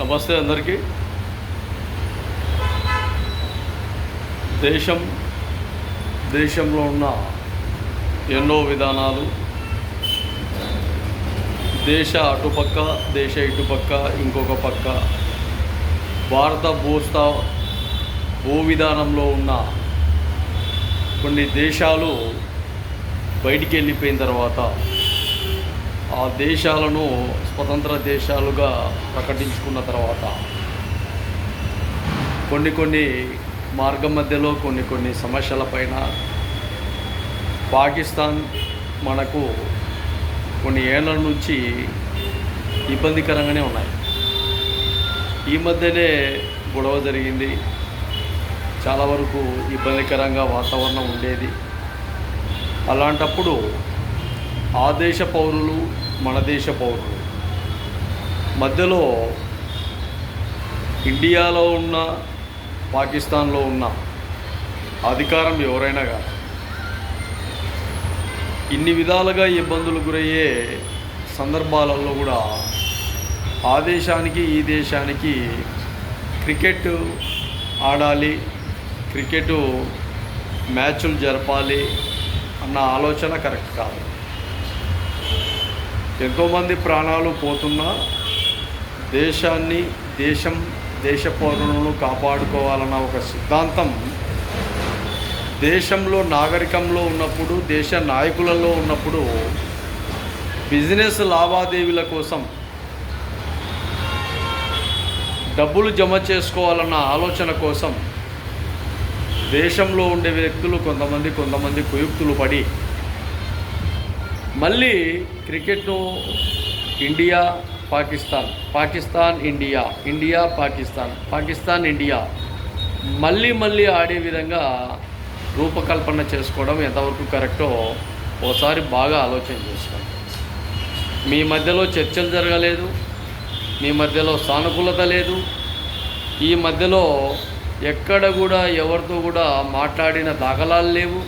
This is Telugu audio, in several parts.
నమస్తే అందరికీ. దేశం దేశంలో ఉన్న ఎన్నో విధానాలు దేశ అటుపక్క దేశ ఇటుపక్క ఇంకొక పక్క. భారత భూస్థా భూ విధానంలో ఉన్న కొన్ని దేశాలు బయటికి వెళ్ళిపోయిన తర్వాత ఆ దేశాలను స్వతంత్ర దేశాలుగా ప్రకటించుకున్న తర్వాత కొన్ని కొన్ని మార్గం మధ్యలో కొన్ని కొన్ని సమస్యల పైన పాకిస్తాన్ మనకు కొన్ని ఏళ్ళ నుంచి ఇబ్బందికరంగానే ఉన్నాయి. ఈ మధ్యనే గొడవ జరిగింది. చాలా వరకు ఇబ్బందికరంగా వాతావరణం ఉండేది. అలాంటప్పుడు ఆ దేశ పౌరులు మన దేశ పౌరులు. మధ్యలో ఇండియాలో ఉన్న పాకిస్తాన్లో ఉన్న అధికారం ఎవరైనా కాదు. ఇన్ని విధాలుగా ఇబ్బందులు గురయ్యే సందర్భాలలో కూడా ఆ దేశానికి ఈ దేశానికి క్రికెట్ ఆడాలి క్రికెట్ మ్యాచ్లు జరపాలి అన్న ఆలోచన కరెక్ట్ కాదు. ఎంతోమంది ప్రాణాలు పోతున్నా దేశాన్ని దేశం దేశ పౌరులను కాపాడుకోవాలన్న ఒక సిద్ధాంతం దేశంలో నాగరికంలో ఉన్నప్పుడు దేశ నాయకులలో ఉన్నప్పుడు బిజినెస్ లావాదేవీల కోసం డబ్బులు జమ చేసుకోవాలన్న ఆలోచన కోసం దేశంలో ఉండే వ్యక్తులు కొంతమంది కొంతమంది కుయుక్తులు పడి మళ్ళీ క్రికెట్ను India Pakistan Pakistan India India Pakistan Pakistan India మళ్ళీ మళ్ళీ ఆడే విధంగా రూపకల్పన చేసుకోవడం ఎంతవరకు కరెక్టో ఓసారి బాగా ఆలోచన చేసుకోండి. మీ మధ్యలో చర్చలు జరగలేదు మీ మధ్యలో సానుకూలత లేదు ఈ మధ్యలో ఎక్కడ కూడా ఎవరితో కూడా మాట్లాడిన దాఖలాలు లేవు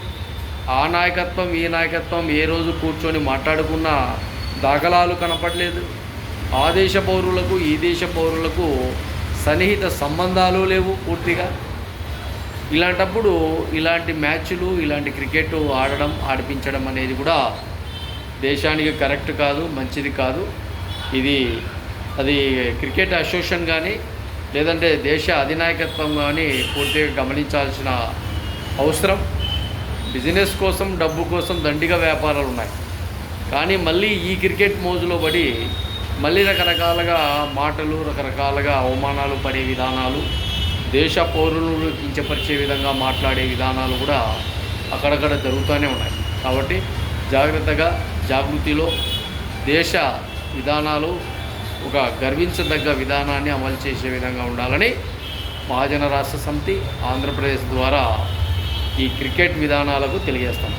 ఆ నాయకత్వం ఈ నాయకత్వం ఏ రోజు కూర్చొని మాట్లాడుకున్న దాఖలాలు కనపడలేదు. ఆ దేశ పౌరులకు ఈ దేశ పౌరులకు సన్నిహిత సంబంధాలు లేవు పూర్తిగా. ఇలాంటప్పుడు ఇలాంటి మ్యాచ్లు ఇలాంటి క్రికెట్ ఆడడం ఆడిపించడం అనేది కూడా దేశానికి కరెక్ట్ కాదు మంచిది కాదు. ఇది అది క్రికెట్ అసోసియేషన్ కానీ లేదంటే దేశ అధినాయకత్వం కానీ పూర్తిగా గమనించాల్సిన అవసరం. బిజినెస్ కోసం డబ్బు కోసం దండిగా వ్యాపారాలు ఉన్నాయి. కానీ మళ్ళీ ఈ క్రికెట్ మోజులో పడి మళ్ళీ రకరకాలుగా మాటలు రకరకాలుగా అవమానాలు పడే విధానాలు దేశ పౌరులను కించపరిచే విధంగా మాట్లాడే విధానాలు కూడా అక్కడక్కడ జరుగుతూనే ఉన్నాయి. కాబట్టి జాగ్రత్తగా జాగృతిలో దేశ విధానాలు ఒక గర్వించదగ్గ విధానాన్ని అమలు చేసే విధంగా ఉండాలని మహాజన రాష్ట్ర సమితి ఆంధ్రప్రదేశ్ ద్వారా ఈ క్రికెట్ విధానాలకు తెలియజేస్తాం.